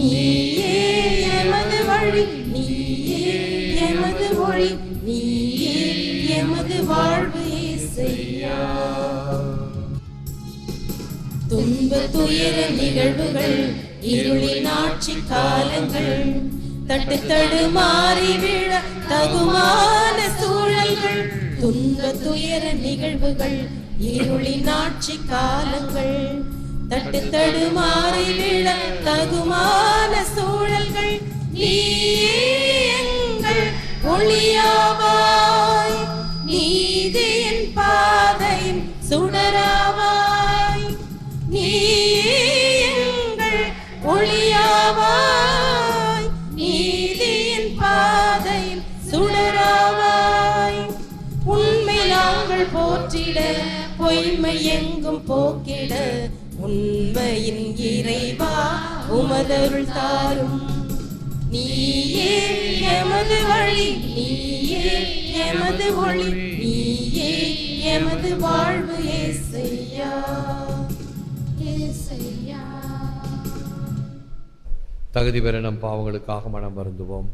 நீயே எமது வழி நீயே எமது மொழி நீயே எமது வாழ்வு இசையா. துன்ப துயர நிகழ்வுகள் இருளின் ஆட்சி காலங்கள் தட்டு தடுமாறி விழ தகுமான சூழல்கள் துன்ப துயர நிகழ்வுகள் இருளின் ஆட்சி காலங்கள். தட்டு தடுமாறி விழ தகுமான சூழல்கள். நீயே எங்கள் ஒளியாவாய். நீதியின் பாதையின் சுடராவாய். நீயே எங்கள் ஒளியாவாய். நீதியின் பாதையில் சுடராவாய். உண்மை நாங்கள் போற்றிட பொய்மை எங்கும் போக்கிட. உண்மையின் இறைவா உமதருள் தாரும். நீயே எமது வழி நீயே எமது ஒளி நீயே எமது வாழ்வு ஏசையா. ஏசையா. தகுதி பெற நம் பாவங்களுக்காக மனம் வருந்துவோம்.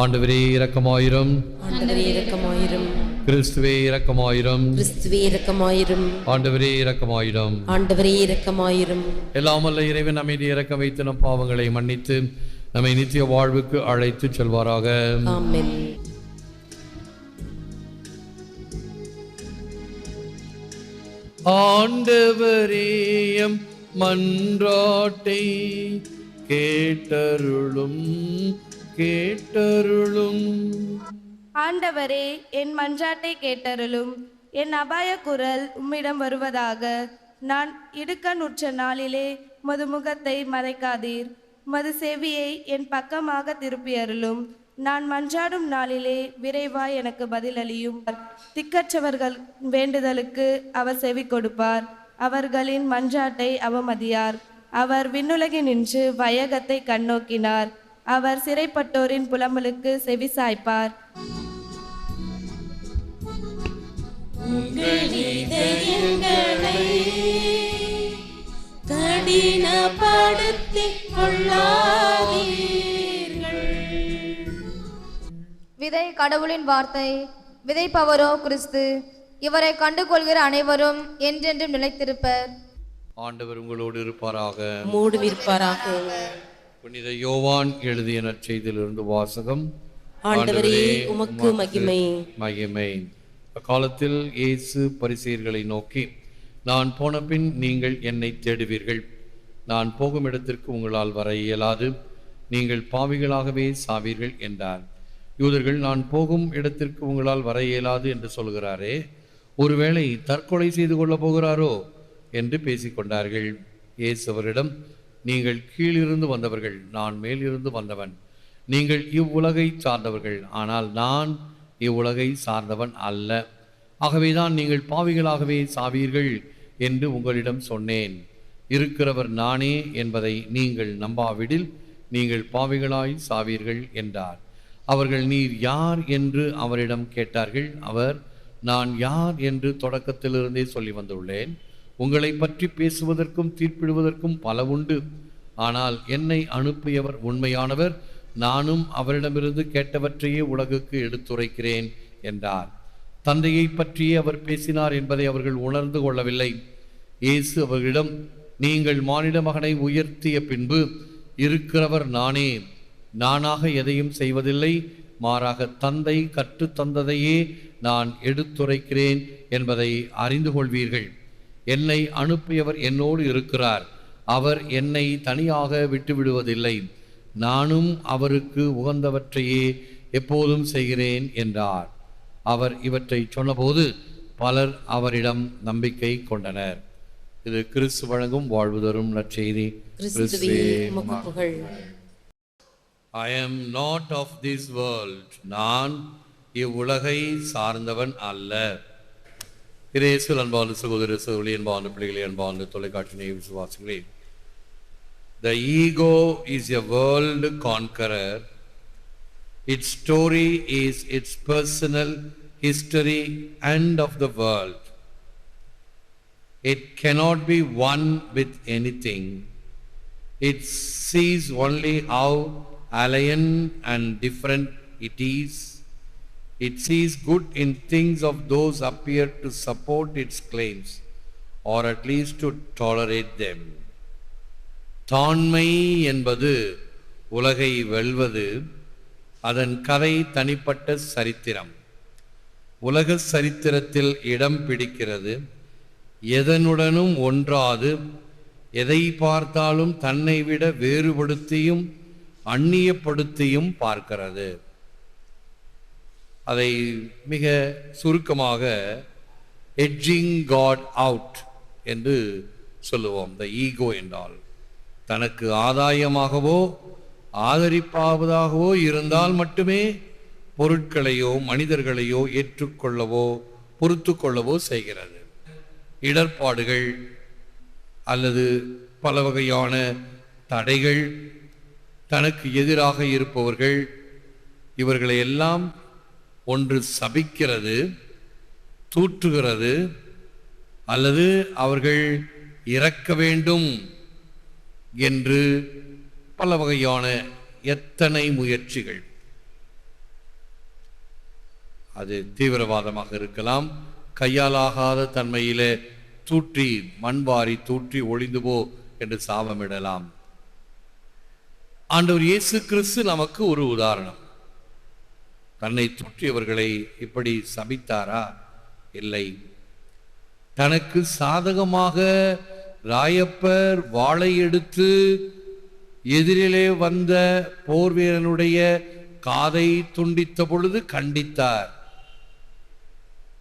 ஆண்டவரே இரக்கமாயிரம். ஆண்டவரே இரக்கமாயிரும். கிறிஸ்துவே இரக்கமாயிரம். கிறிஸ்துவே இரக்கமாயிரும். ஆண்டவரே இரக்கமாயிரம். ஆண்டவரே இரக்கமாயிரும். எல்லாம் வல்ல இறைவன் அமைதி இறக்க வைத்து நம் பாவங்களை மன்னித்து நம்மை நித்திய வாழ்வுக்கு அழைத்து செல்வாராக. ஆமென். ஆண்டவரேயம் மன்றாட்டை கேட்டருளும். கேட்டருளும். ஆண்டவரே என் மன்றாட்டை கேட்டருளும். என் அபாய குரல் உம்மிடம் வருவதாக. நான் இடுக்கனுற்ற நாளிலே மது முகத்தை மறைக்காதீர். மது செவியை என் பக்கமாக திருப்பியருளும். நான் மன்றாடும் நாளிலே விரைவாய் எனக்கு பதிலளியும். திக்கற்றவர்கள் வேண்டுதலுக்கு அவர் செவி கொடுப்பார். அவர்களின் மன்றாட்டை அவமதியார். அவர் விண்ணுலகி நின்று வயகத்தை கண்ணோக்கினார். அவர் சிறைப்பட்டோரின் புலம்பலுக்கு செவி சாய்ப்பார். விதை கடவுளின் வார்த்தை விதைப்பவரோ கிறிஸ்து இவரை கண்டுகொள்கிற அனைவரும் என்றென்றும் நிலைத்திருப்பர். ஆண்டவர் உங்களோடு இருப்பாராக. மூடு விற்பாராக புனித யோவான் எழுதிய நற்செய்தியிலிருந்து வாசகம். ஆண்டவரே உமக்கு மகிமை. மகிமை. அக்காலத்தில் இயேசு பரிசேயர்களை நோக்கி நான் போன பின் நீங்கள் என்னை தேடுவீர்கள். நான் போகும் இடத்திற்கு உங்களால் வர இயலாது. நீங்கள் பாவிகளாகவே சாவீர்கள் என்றார். யூதர்கள் நான் போகும் இடத்திற்கு உங்களால் வர இயலாது என்று சொல்கிறாரே. ஒருவேளை தற்கொலை செய்து கொள்ளப் போகிறாரோ? என்று பேசிக்கொண்டார்கள். இயேசு அவரிடம் நீங்கள் கீழிருந்து வந்தவர்கள் நான் மேலிருந்து வந்தவன். நீங்கள் இவ்வுலகை சார்ந்தவர்கள் ஆனால் நான் இவ்வுலகை சார்ந்தவன் அல்ல. ஆகவேதான் நீங்கள் பாவிகளாகவே சாவீர்கள் என்று உங்களிடம் சொன்னேன். இருக்கிறவர் நானே என்பதை நீங்கள் நம்பாவிடில் நீங்கள் பாவிகளாய் சாவீர்கள் என்றார். அவர்கள் நீர் யார் என்று அவரிடம் கேட்டார்கள். அவர் நான் யார் என்று தொடக்கத்திலிருந்தே சொல்லி வந்துள்ளேன். உங்களை பற்றி பேசுவதற்கும் தீர்ப்பிடுவதற்கும் பல உண்டு. ஆனால் என்னை அனுப்பியவர் உண்மையானவர். நானும் அவரிடமிருந்து கேட்டவற்றையே உலகுக்கு எடுத்துரைக்கிறேன் என்றார். தந்தையை பற்றியே அவர் பேசினார் என்பதை அவர்கள் உணர்ந்து கொள்ளவில்லை. இயேசு அவர்களிடம் நீங்கள் மானிட மகனை உயர்த்திய பின்பு இருக்கிறவர் நானே. நானாக எதையும் செய்வதில்லை. மாறாக தந்தை கற்றுத் தந்ததையே நான் எடுத்துரைக்கிறேன் என்பதை அறிந்து கொள்வீர்கள். என்னை அனுப்பியவர் என்னோடு இருக்கிறார். அவர் என்னை தனியாக விட்டுவிடுவதில்லை. நானும் அவருக்கு உகந்தவற்றையே எப்போதும் செய்கிறேன் என்றார். அவர் இவற்றை சொன்னபோது பலர் அவரிடம் நம்பிக்கை கொண்டனர். இது கிறிஸ்து வழங்கும் வாழ்வு தரும் நற்செய்தி I am not of this world நான் இவ்வுலகை சார்ந்தவன் அல்ல. இரேசு அன்பான சகோதர சகோதரி அன்பான பிள்ளைகளே அன்பான தொலைக்காட்சி நேய விசுவாசிகளே the ego is a world conqueror its story is its personal history and of the world It cannot be one with anything. It sees only how alien and different it is. It sees good in things of those appear to support its claims, or at least to tolerate them. தாண்மை என்பது உலகை வெல்வது அதன் கதை தனிப்பட்ட சரித்திரம் உலக சரித்திரத்தில் இடம் பிடிக்கிறது எதனுடனும் ஒன்றாது எதை பார்த்தாலும் தன்னை விட வேறுபடுத்தியும் அந்நியப்படுத்தியும் பார்க்கிறது அதை மிக சுருக்கமாக எட்ஜிங் காட் அவுட் என்று சொல்லுவோம். த ஈகோ என்றால் தனக்கு ஆதாயமாகவோ ஆதரிப்பாவதாகவோ இருந்தால் மட்டுமே பொருட்களையோ மனிதர்களையோ ஏற்றுக்கொள்ளவோ பொறுத்து கொள்ளவோ செய்கிறது. இடர்பாடுகள் அல்லது பல வகையான தடைகள் தனக்கு எதிராக இருப்பவர்கள் இவர்களை எல்லாம் ஒன்று சபிக்கிறது தூற்றுகிறது அல்லது அவர்கள் இறக்க வேண்டும் என்று பல வகையான எத்தனை முயற்சிகள். அது தீவிரவாதமாக இருக்கலாம் கையாலாகாத தன்மையிலே தூற்றி மண்வாரி தூற்றி ஒளிந்து போ என்று சாபமிடலாம். ஆண்டவர் இயேசு கிறிஸ்து நமக்கு ஒரு உதாரணம். தன்னை தூற்றியவர்களை இப்படி சபித்தாரா? இல்லை. தனக்கு சாதகமாக ராயப்பர் வாளை எடுத்து எதிரிலே வந்த போர் வீரனுடைய காதை துண்டித்த பொழுது கண்டித்தார்.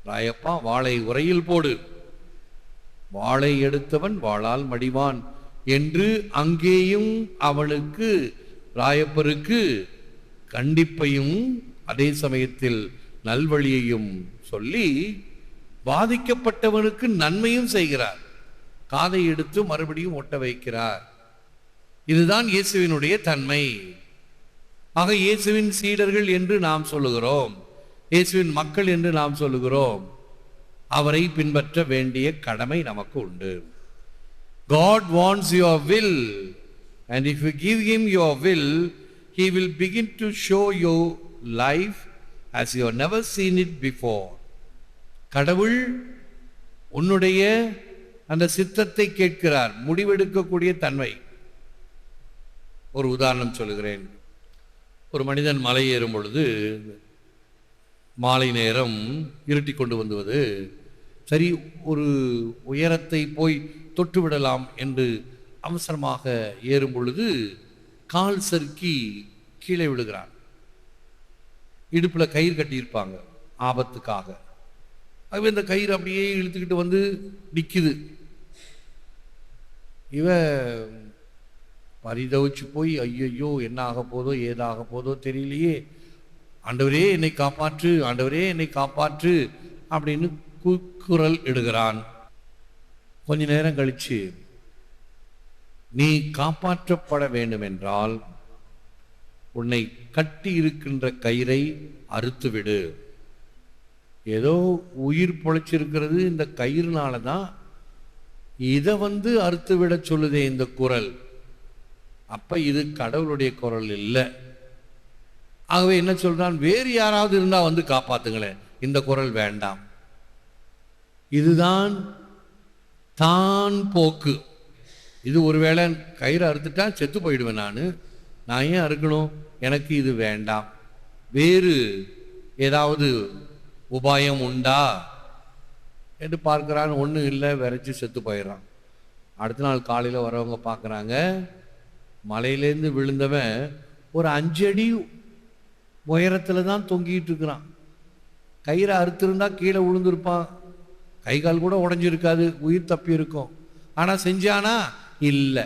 ராயப்பா வாளை உரையில் போடு. வாளை எடுத்தவன் வாளால் மடிவான் என்று அங்கேயும் அவனுக்கு ராயப்பருக்கு கண்டிப்பையும் அதே சமயத்தில் நல்வழியையும் சொல்லி பாதிக்கப்பட்டவனுக்கு நன்மையும் செய்கிறார். காதை எடுத்து மறுபடியும் ஒட்ட வைக்கிறார். இதுதான் இயேசுவினுடைய தன்மை. ஆக இயேசுவின் சீடர்கள் என்று நாம் சொல்லுகிறோம். இயேசுவின் மக்கள் என்று நாம் சொல்லுகிறோம். அவரை பின்பற்ற வேண்டிய கடமை நமக்கு உண்டு. God wants your will and if you give him your will he will begin to show you life as you have never seen it before. கடவுள் உன்னுடைய அந்த சித்தத்தை கேட்கிறார். முடிவெடுக்கக்கூடிய தன்மை. ஒரு உதாரணம் சொல்லுகிறேன். ஒரு மனிதன் மலை ஏறும் பொழுது மாலை நேரம் இருட்டி கொண்டு வந்துவது சரி ஒரு உயரத்தை போய் தொட்டு விடலாம் என்று அவசரமாக ஏறும் பொழுது கால் சறுக்கி கீழே விழுகிறான். இடுப்பில் கயிறு கட்டியிருப்பாங்க ஆபத்துக்காக. ஆகவே இந்த கயிறு அப்படியே இழுத்துக்கிட்டு வந்து நிற்கிது இவன் பரிதவிச்சு போய் ஐயையோ என்ன ஆக போதோ ஏதாக போதோ தெரியலையே. ஆண்டவரே என்னை காப்பாற்று ஆண்டவரே என்னை காப்பாற்று அப்படின்னு கு- குரல் இடுகிறான். கொஞ்ச நேரம் கழிச்சு நீ காப்பாற்றப்பட வேண்டுமென்றால் உன்னை கட்டி இருக்கின்ற கயிறை அறுத்துவிடு. ஏதோ உயிர் பொழைச்சிருக்கிறது இந்த கயிறுனால தான் இதை வந்து அறுத்து விட சொல்லுதே இந்த குரல். அப்ப இது கடவுளுடைய குரல் இல்லை. ஆகவே என்ன சொல்றான்? வேறு யாராவது இருந்தா வந்து காப்பாத்துங்களேன். இந்த குரல் வேண்டாம். இதுதான் தான் போக்கு. இது ஒருவேளை கயிறு அறுத்துட்டா செத்து போயிடுவேன் நான். நான் ஏன் அறுக்கணும்? எனக்கு இது வேண்டாம். வேறு ஏதாவது உபாயம் உண்டா? என்று பார்க்குறான். ஒன்றும் இல்லை. விரைச்சி செத்து போயிடுறான். அடுத்த நாள் காலையில் வரவங்க பார்க்குறாங்க மலையிலேருந்து விழுந்தவன் ஒரு அஞ்சு அடி உயரத்தில் தான் தொங்கிட்டு இருக்கிறான். கயிறை அறுத்திருந்தா கீழே விழுந்திருப்பான். கை கால் கூட உடஞ்சிருக்காது. உயிர் தப்பி இருக்கும் ஆனால் செஞ்சானா? இல்லை.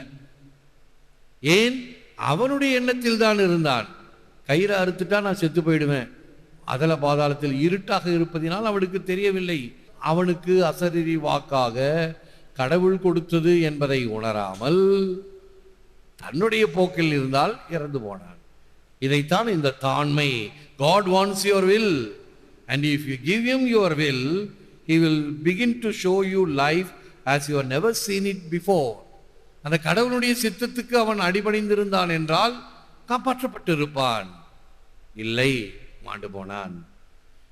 ஏன்? அவனுடைய எண்ணத்தில் தான் இருந்தான். கயிறை அறுத்துட்டா நான் செத்து போயிடுவேன். அதல பாதாளத்தில் இருட்டாக இருப்பதினால் அவனுக்கு தெரியவில்லை. அவனுக்கு அசரீரி வாக்காக கடவுள் கொடுத்தது என்பதை உணராமல் தன்னுடைய போக்கில் இருந்தால் இறந்து போனான். இதைத்தான் இந்த தாண்மை. God wants your will and if you give him your will he will begin to show you life as you are never seen it before அந்த கடவுளுடைய சித்தத்துக்கு அவன் அடிபணிந்திருந்தான் என்றால் காப்பாற்றப்பட்டிருப்பான். இல்லை மாண்டு போனான்.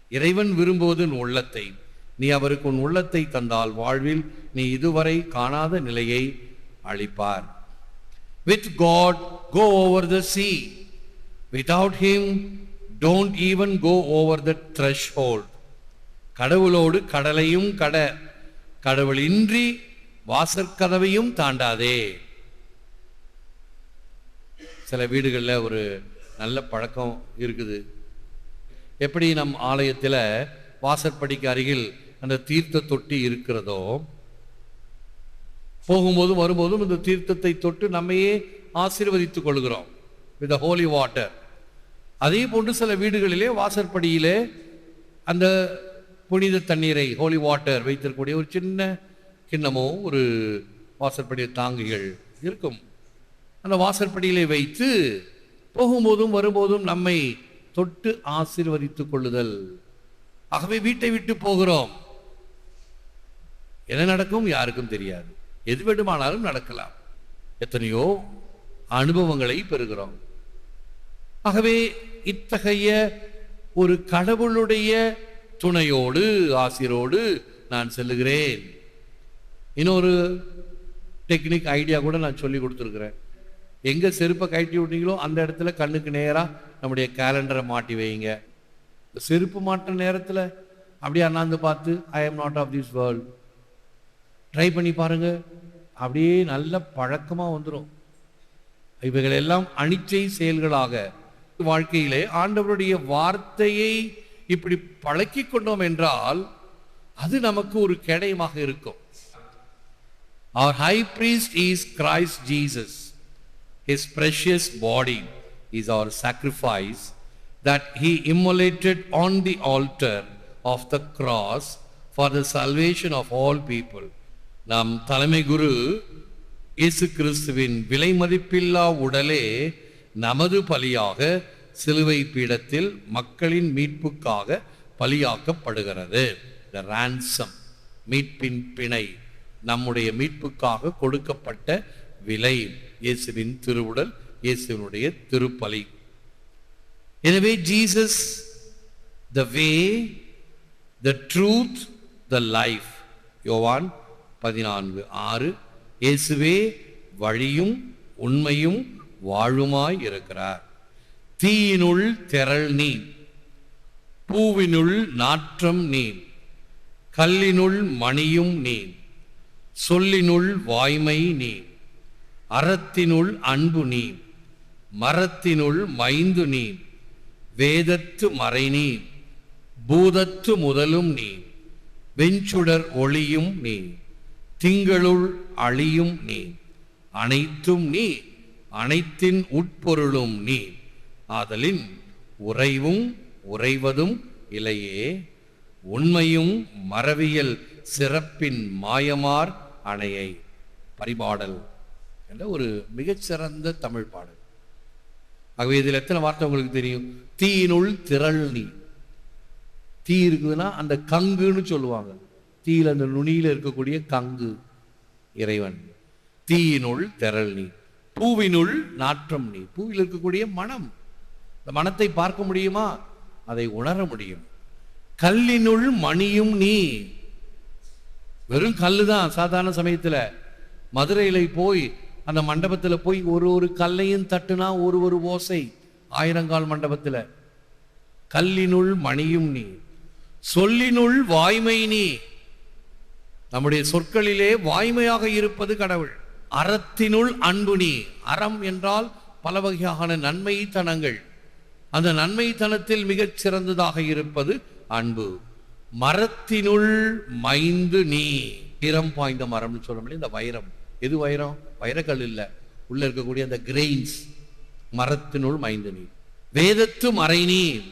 இறைவன் விரும்புவது உன் உள்ளத்தை. நீ அவருக்கு உன் உள்ளத்தை தந்தால் வாழ்வில் நீ இதுவரை காணாத நிலையை அளிப்பார். With God go over the sea without him don't even go over the threshold கடவுளோடு கடலையும் கட. கடவுள் இன்றி வாசற்கதவையும் தாண்டாதே. சில வீடுகளில் ஒரு நல்ல பழக்கம் இருக்குது. எப்படி நம் ஆலயத்தில் வாசற்படிக்கு அருகில் அந்த தீர்த்த தொட்டி இருக்கிறதோ போகும்போதும் வரும்போதும் இந்த தீர்த்தத்தை தொட்டு நம்மையே ஆசீர்வதித்துக் கொள்கிறோம். வித் ஹோலி வாட்டர் அதே போன்று சில வீடுகளிலே வாசற்படியிலே அந்த புனித தண்ணீரை ஹோலி வாட்டர் வைத்திருக்கக்கூடிய ஒரு சின்ன கிண்ணமோ ஒரு வாசற்படி தாங்கிகள் இருக்கும். அந்த வாசற்படியிலே வைத்து போகும்போதும் வரும்போதும் நம்மை தொட்டு ஆசீர்வதித்துக் கொள்ளுதல். ஆகவே வீட்டை விட்டு போகிறோம். என்ன நடக்கும்? யாருக்கும் தெரியாது. எது வேண்டுமானாலும் நடக்கலாம். எத்தனையோ அனுபவங்களை பெறுகிறோம். ஆகவே இத்தகைய ஒரு கடவுளுடைய துணையோடு ஆசிரோடு நான் செல்லுகிறேன். இன்னொரு டெக்னிக் ஐடியா கூட நான் சொல்லி கொடுத்துருக்குறேன். எங்கே செருப்பை கழட்டி விட்டீங்களோ அந்த இடத்துல கண்ணுக்கு நேராக நம்முடைய கேலண்டரை மாட்டி வைங்க செருப்பு மாட்டுற நேரத்தில் அப்படியே அண்ணாந்து பார்த்து I am not of this world try பண்ணி பாருங்க. அப்படியே நல்ல பழக்கமாக வந்துடும் இவைகள் எல்லாம் அனிச்சை செயல்களாக வாழ்க்கையிலே ஆண்டவருடைய வார்த்தையை இப்படி பழக்கி கொண்டோம் என்றால் அது நமக்கு ஒரு கேடயமாக இருக்கும். Our high priest is Christ Jesus. His precious body is our sacrifice that he immolated on the altar of the cross for the salvation of all people. நம் தலைமை குரு இயேசு கிறிஸ்துவின் விலை மதிப்பில்லா உடலே நமது பலியாக சிலுவை பீடத்தில் மக்களின் மீட்புக்காக பலியாக்கப்படுகிறது the ransom மீட்பின் பிணை நம்முடைய மீட்புக்காக கொடுக்கப்பட்ட விலை. இயேசுவின் திருவுடல் இயேசுவினுடைய திருப்பலி. எனவே Jesus the way the truth the life யோவான் பதினான்கு ஆறு. இயேசுவே வழியும் உண்மையும் வாழுமாய் இருக்கிறார். தீயினுள் திரள் நீ பூவினுள் நாற்றம் நீ கல்லினுள் மணியும் நீ சொல்லினுள் வாய்மை நீ அறத்தினுள் அன்பு நீ மரத்தினுள் மைந்து நீ வேதத்து மறை நீ பூதத்து முதலும் நீ வெஞ்சுடர் ஒளியும் நீ திங்களுள் அழியும் நீ அனைத்தும் நீ அனைத்தின் உட்பொருளும் நீ ஆதலின் உறைவும் உறைவதும் இலையே உண்மையும் மரவியல் சிறப்பின் மாயமார் அணையை பரிபாடல் என்ற ஒரு மிகச்சிறந்த தமிழ் பாடல். ஆகவே இதில் எத்தனை வார்த்தை உங்களுக்கு தெரியும்? தீயினுள் திரள் நீ. தீ இருக்குதுன்னா அந்த கங்குன்னு சொல்லுவாங்க. தீயில் அந்த நுனியில் இருக்கக்கூடிய கங்கு இறைவன். தீயினுள் திரள் நீ. பூவினுள் நாற்றம் நீ. பூவில் இருக்கக்கூடிய மனம். இந்த மனத்தை பார்க்க முடியுமா? அதை உணர முடியும். கல்லினுள் மணியும் நீ. வெறும் கல்லு தான் சாதாரண சமயத்தில். மதுரையில் போய் அந்த மண்டபத்தில் போய் ஒரு ஒரு கல்லையும் தட்டுனா ஒரு ஒரு ஓசை. ஆயிரங்கால் மண்டபத்தில். கல்லினுள் மணியும் நீ சொல்லினுள் வாய்மை நீ. நம்முடைய சொற்களிலே வாய்மையாக இருப்பது கடவுள். அறத்தினுள் அன்பு நீ. அறம் என்றால் பல வகையான நன்மைத்தனங்கள். அந்த நன்மைத்தனத்தில் மிகச் சிறந்ததாக இருப்பது அன்பு. மரத்தினுள் மைந்து நீ. திறம் பாய்ந்த மரம்னு சொல்ல இந்த வைரம். எது வைரம்? வைரக்கல் இல்லை. உள்ள இருக்கக்கூடிய அந்த கிரெயின்ஸ் மரத்தினுள் மைந்து நீ வேதத்து மறை நீர்.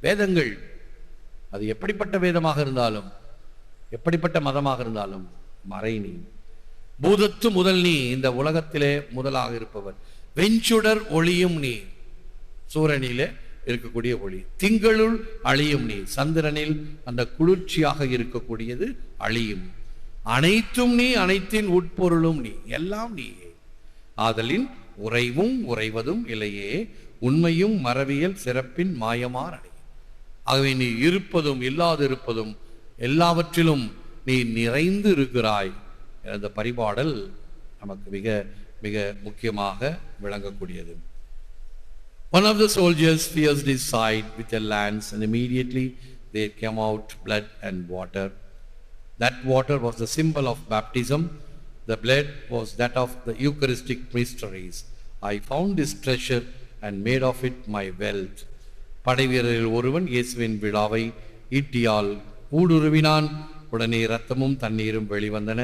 வேதங்கள். அது எப்படிப்பட்ட வேதமாக இருந்தாலும் எப்படிப்பட்ட மதமாக இருந்தாலும் மறை நீ பூதத்து முதல் நீ இந்த உலகத்திலே முதலாக இருப்பவர். வெஞ்சுடர் ஒளியும் நீ சூரனிலே இருக்கக்கூடிய ஒளி. திங்களுள் அழியும் நீ சந்திரனில் அந்த குளிர்ச்சியாக இருக்கக்கூடியது அழியும். அனைத்தும் நீ அனைத்தின் உட்பொருளும் நீ எல்லாம் நீயே. ஆதலின் உறைவும் உறைவதும் இல்லையே. உண்மையும் மரபியல் சிறப்பின் மாயமார் அணி ஆகவே நீ இருப்பதும் இல்லாதிருப்பதும் எல்லாவற்றிலும் நீ நிறைந்து இருக்கிறாய் இந்த பரிபாடல் நமக்கு மிக மிக முக்கியமாக விளங்கக்கூடியது. One of the soldiers pierced his side with a lance, and immediately there came out blood and water. That water was the symbol of baptism. The blood was that of the Eucharistic mysteries. I found this treasure and made of it my wealth. படைவீரரில் ஒருவன் இயேசுவின் விழாவை ஈட்டியால் ஊடுருவினான் உடனே இரத்தமும் தண்ணீரும் வெளிவந்தன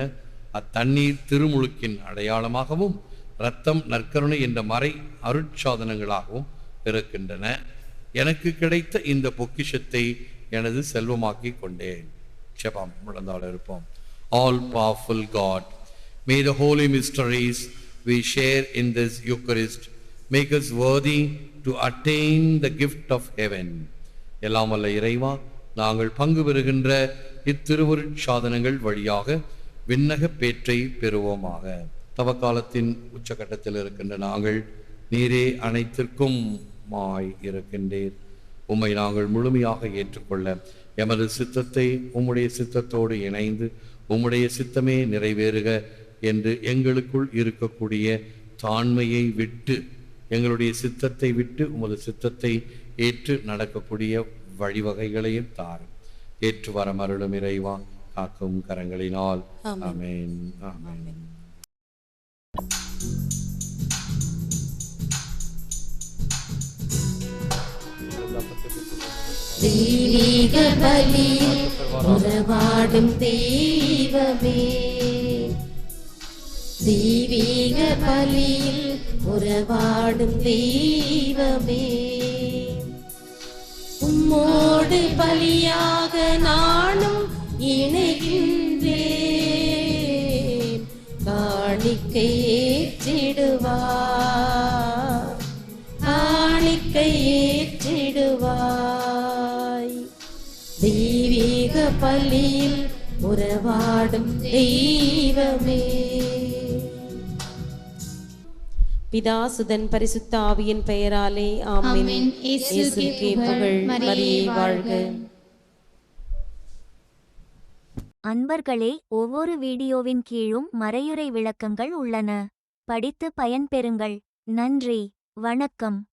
அத்தண்ணீர் திருமுழுக்கின் அடையாளமாகவும் இரத்தம் நற்கருணை என்ற மறை அருட்சாதனங்களாகவும் இருக்கின்றன. எனக்கு கிடைத்த இந்த பொக்கிஷத்தை எனது செல்வமாக்கி கொண்டேன். ஜெபம் முழந்தால் இருப்போம் all powerful God may the holy mysteries we share in this Eucharist make us worthy to attain the gift of heaven. எல்லாம் வல்ல இறைவா நாங்கள் பங்கு பெறுகின்ற இத்திருவருட் சாதனங்கள் வழியாக விண்ணக பேற்றை பெறுவோமாக. தவக்காலத்தின் உச்சகட்டத்தில் இருக்கின்ற நாங்கள் நீரே அனைத்திற்கும் மாய் இருக்கின்றீர். உம்மை நாங்கள் முழுமையாக ஏற்றுக்கொள்ள. எமது சித்தத்தை உம்முடைய சித்தத்தோடு இணைந்து உம்முடைய சித்தமே நிறைவேறுக என்று எங்களுக்குள் இருக்கக்கூடிய தாண்மையை விட்டு எங்களுடைய சித்தத்தை விட்டு உமது சித்தத்தை ஏற்று நடக்கக்கூடிய வழிவகைகளையும் தாரும். ஏற்று வர மருளும் இறைவா காக்கும் கரங்களினால். ஆமென். ஆமென். தெய்வீக பலியில் உறவாடும் தெய்வமே. தெய்வீக பலியில் உறவாடும் தெய்வமே. உம்மோடு பலியாக நானும் இணைகின்றேன். காணிக்கை ஏற்றிடுவார் பள்ளியில் உறவாடும் தெய்வமே. பிதாசுதன் பரிசுத்த ஆவியின் பெயராலே ஆமென். புகழ். மரியே வாழ்க. அன்பர்களே ஒவ்வொரு வீடியோவின் கீழும் மறையுறை விளக்கங்கள் உள்ளன. படித்து பயன்பெறுங்கள். நன்றி. வணக்கம்.